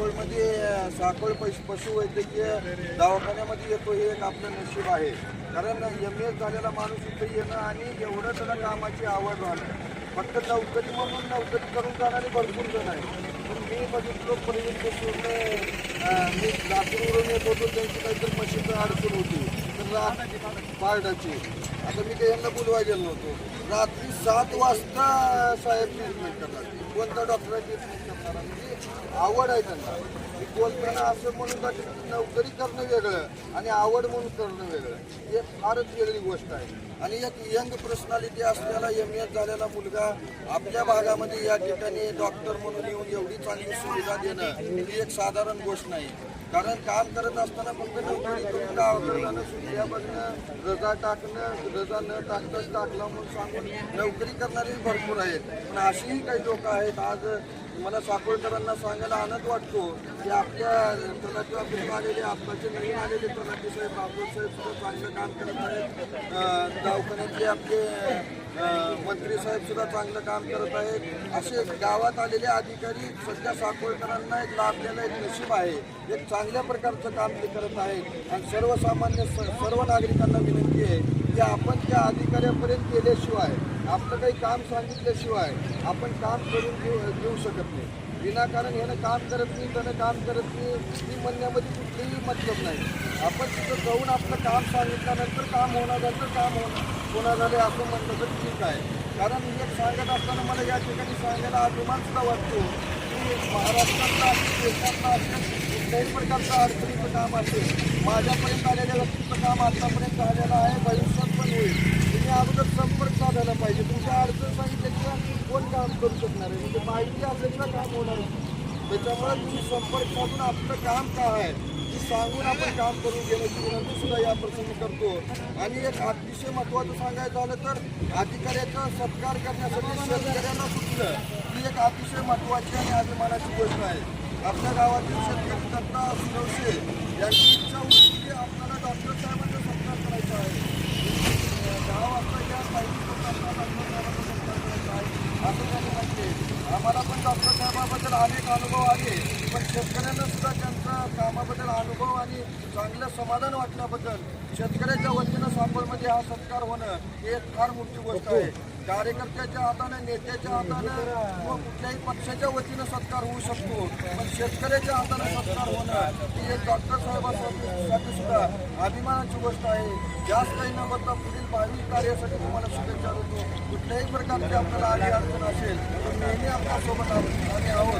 साकोळ पशु पशुवैद्यकीय दवाखान्यामध्ये येतो हे एक आपलं नशीब आहे. कारण एम एस झालेला माणूस इथे येणं आणि एवढं त्याला कामाची आवड राहणं. फक्त नोकरी म्हणून नोकरी करून जाणारे भरपूर जण आहे पण मी बघितलो पर्यंत पूर्ण मी लातूरवरून येत होतो त्यांची काहीतरी मशीन अडचण होती. तर पार्टाची आता मी काही यांना बोलवाय गेलो नव्हतो. रात्री सात वाजता साहेब ट्रीटमेंट करणार. कोणत्या डॉक्टर ट्रीटमेंट करणार. म्हणजे आवड आहे त्यांना. मी बोलताना असं म्हणून नोकरी करणं वेगळं आणि आवड म्हणून करणं वेगळं. हे फारच वेगळी गोष्ट आहे. आणि एक यंग पर्सनॅलिटी असलेला एम एस झालेला मुलगा आपल्या भागामध्ये या ठिकाणी डॉक्टर म्हणून येऊन एवढी चांगली सुविधा देणं ही एक साधारण गोष्ट नाही. कारण काम करत असताना फक्त नोकरी करून गावाकडे जाणं रजा टाकणं रजा न टाकताच टाकला म्हणून सांगून नोकरी करणारे भरपूर आहेत. पण अशीही काही लोक आहेत आज मला साकोळकरांना सांगायला आनंद वाटतो की आपल्या तलाठी ऑफिसला आलेले आत्ताचे नवीन आलेले तलाठी साहेब बाबू साहेब सुद्धा चांगलं काम करत आहेत. दवाखान्यातले आपले मंत्री साहेब सुद्धा चांगलं काम करत आहेत. असे गावात आलेले अधिकारी सध्या साकोळकरांना एक लाभलेलं एक नशीब आहे. एक चांगल्या प्रकारचं काम ते करत आहेत. आणि सर्वसामान्य स- सर्व नागरिकांना विनंती आहे की आपण त्या अधिकाऱ्यापर्यंत गेल्याशिवाय आपलं काही काम सांगितल्याशिवाय आपण काम करून घेऊ घेऊ शकत नाही. विनाकारण ह्यानं काम करत नाही त्यानं काम करत नाही ती म्हणण्यामध्ये कुठलीही मतलब नाही. आपण तिथं जाऊन आपलं काम सांगितल्यानंतर काम होणार झालं तर काम होणार होणार झाले असं म्हणलं तर ठीक आहे. कारण मी एक सांगत असताना मला या ठिकाणी सांगायला अभिमान सुद्धा वाटतो महाराष्ट्रातला असेल देशातला असेल कुठल्याही प्रकारचं अडचणीचं काम असेल माझ्यापर्यंत आलेल्या व्यक्तीचं काम आतापर्यंत झालेलं आहे भविष्यात पण होईल तुम्ही अगोदर संपर्क साधायला पाहिजे तुमच्या अडचण सांगितल्याशिवाय कोण काम करू शकणार आहे म्हणजे माहिती असल्याशिवाय काम होणार नाही त्याच्यामुळे तुम्ही संपर्क साधून आपलं काम काय आहे सांगून आपण काम करून घेण्याची विनंती सुद्धा या प्रसंगी करतो. आणि एक अतिशय महत्त्वाचं सांगायचं झालं तर अधिकाऱ्याचा सत्कार करण्यासाठी शेतकऱ्यांना सुचलं. ही एक अतिशय महत्त्वाची आणि अभिमानाची गोष्ट आहे. आपल्या गावातील शेतकरी दत्ता सुरवशे यांची इच्छा होती की आपल्याला डॉक्टर साहेबांचा सत्कार करायचा आहे दहा वाजता या माहिती करताना डॉक्टर साहेबांचा सत्कार करायचा आहे असं त्यांनी म्हटले आम्हाला पण साहेबाबद्दल अनेक अनुभव आले पण शेतकऱ्यांना सुद्धा त्यांचा कामाबद्दल अनुभव आणि चांगलं समाधान वाटल्याबद्दल शेतकऱ्याच्या वतीनं सापडमध्ये हा सत्कार होणं ही एक फार मोठी गोष्ट आहे. कार्यकर्त्याच्या हातानं नेत्याच्या हाताने व कुठल्याही पक्षाच्या वतीनं सत्कार होऊ शकतो. पण शेतकऱ्याच्या हातानं सत्कार होणं ही एक डॉक्टर साहेबांसाठी सुद्धा अभिमानाची गोष्ट आहे. जास्त काही न करता पुढील बावीस कार्यासाठी तुम्हाला शुभेच्छा देतो. कुठल्याही प्रकारची आपल्याला आली अडचण असेल तर नेहमी आपल्यासोबत आहोत. आणि आहोत.